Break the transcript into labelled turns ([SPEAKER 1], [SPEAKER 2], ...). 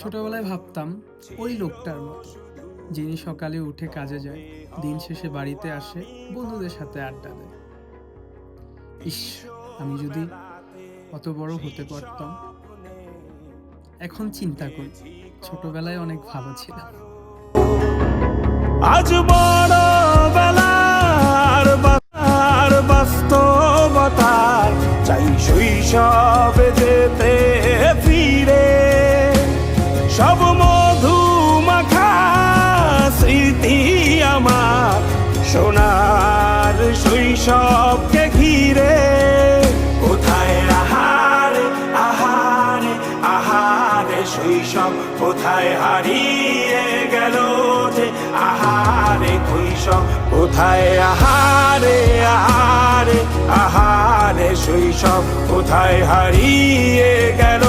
[SPEAKER 1] ছোটবেলায় ভাবতাম ওই লোকটার মতো, যিনি সকালে উঠে কাজে যায়, দিন শেষে বাড়িতে আসে, বন্ধুদের সাথে আড্ডা দেয়। ইস, আমি যদি অত বড় হতে পারতাম। এখন চিন্তা করি, ছোটবেলায় অনেক ভালো ছিলাম।
[SPEAKER 2] আজ বড় বেলার বাতার বাস্তবতার, চাই শৈশবে যেতে সোনার শৈশবকে ঘিরে কোথায় আহার, আহারে আহারে শৈশব? কোথায় হারিয়ে গেল যে আহারে কৈশব কোথায় আহারে আহারে আহারে শৈশব? কোথায় হারিয়ে গেল